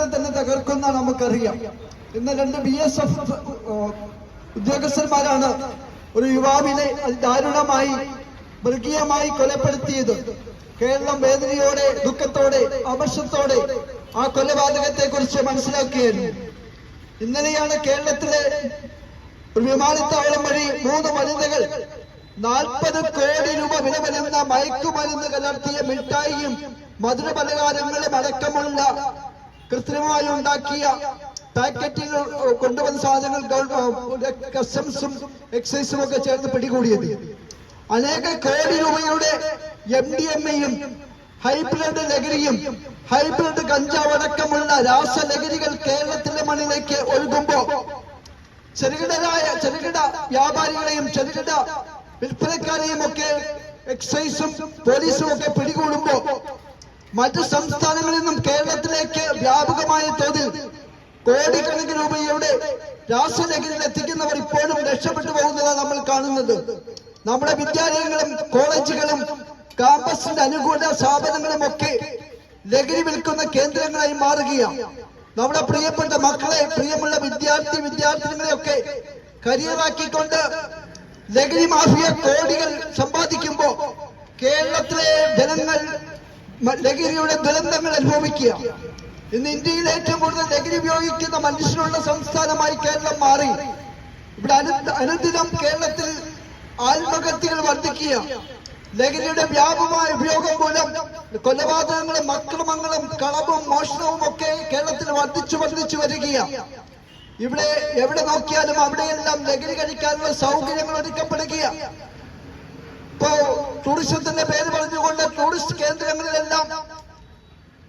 രാഷ്ട്രത്തെ തന്നെ തകർക്കുന്ന നമുക്കറിയാം. ഇന്ന് രണ്ട് ബി എസ് എഫ് ഉദ്യോഗസ്ഥന്മാരാണ് ഒരു യുവാവിനെ ദാരുണമായി മൃഗീയമായി കൊലപ്പെടുത്തിയത്. കേരളം വേദനയോടെ ദുഃഖത്തോടെ അമർഷത്തോടെ ആ കൊലപാതകത്തെ കുറിച്ച് മനസ്സിലാക്കിയായിരുന്നു ഇന്നലെയാണ് കേരളത്തിലെ ഒരു വിമാനത്താവളം വഴി മൂന്ന് വനിതകൾ നാൽപ്പത് കോടി രൂപ വില വരുന്ന മയക്കുമരുന്ന് കലർത്തിയ മിഠായിയും മധുരപലഹാരങ്ങളും അടക്കമുള്ള കൃത്രിമമായി ഉണ്ടാക്കിയ പാക്കറ്റിൽ കൊണ്ടുവന്ന സാധനങ്ങൾ കസ്റ്റംസും എക്സൈസും ഒക്കെ ചേർന്ന് പിടികൂടിയത്. അനേക കോടി രൂപയുടെ എം ഡി എം എയും ഹൈബ്രിഡ് ലഹരിയും ഹൈബ്രിഡ് കഞ്ചാവ് അടക്കമുള്ള രാസലഹരികൾ കേരളത്തിന്റെ മണ്ണിലേക്ക് ഒഴുകുമ്പോ ചെറുകിടരായ ചെറുകിട വ്യാപാരികളെയും ചെറുകിട വിൽപ്പനക്കാരെയും ഒക്കെ എക്സൈസും പോലീസും ഒക്കെ പിടികൂടുമ്പോ മറ്റു സംസ്ഥാനങ്ങളിൽ കോടിക്കണക്കിന് രൂപയുടെ രാഷ്ട്രീയ എത്തിക്കുന്നവർ ഇപ്പോഴും രക്ഷപ്പെട്ടു പോകുന്നതാണ് നമ്മൾ കാണുന്നത്. നമ്മുടെ വിദ്യാലയങ്ങളും കോളേജുകളും കാമ്പസിന്റെ അനുകൂല സ്ഥാപനങ്ങളും ഒക്കെ ലഹരി വിൽക്കുന്ന കേന്ദ്രങ്ങളായി മാറുകയാണ്. നമ്മുടെ പ്രിയപ്പെട്ട മക്കളെ പ്രിയമുള്ള വിദ്യാർത്ഥി വിദ്യാർത്ഥിനികളെയൊക്കെ കരിയറാക്കിക്കൊണ്ട് ലഹരി മാഫിയ കോടികൾ സമ്പാദിക്കുമ്പോ കേരളത്തിലെ ജനങ്ങൾ ലഹരിയുടെ ദുരന്തങ്ങൾ അനുഭവിക്കുക ഇന്ന് ഇന്ത്യയിൽ ഏറ്റവും കൂടുതൽ ലഹരി ഉപയോഗിക്കുന്ന മനുഷ്യരുള്ള സംസ്ഥാനമായി കേരളം മാറി. ഇവിടെ അനു അനുദിനം കേരളത്തിൽ ആത്മഹത്യകൾ വർദ്ധിക്കുക. ലഹരിയുടെ വ്യാപകമായ ഉപയോഗം മൂലം കൊലപാതകങ്ങളും അക്രമങ്ങളും കളവും മോഷണവും ഒക്കെ കേരളത്തിൽ വർദ്ധിച്ചു വർദ്ധിച്ചു വരികയാണ് ഇവിടെ എവിടെ നോക്കിയാലും അവിടെയെല്ലാം ലഹരി കഴിക്കാനുള്ള സൗകര്യങ്ങൾ ഒരുക്കപ്പെടുകയാണ് ഇപ്പോ ടൂറിസത്തിന്റെ പേര് പറഞ്ഞുകൊണ്ട് ടൂറിസ്റ്റ് കേന്ദ്രങ്ങളിലെല്ലാം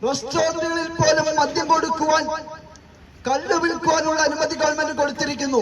റെസ്റ്റോറന്റുകളിൽ പോലും മദ്യം കൊടുക്കുവാൻ കള്ളു വിൽക്കുവാനുള്ള അനുമതി ഗവൺമെന്റ് കൊടുത്തിരിക്കുന്നു.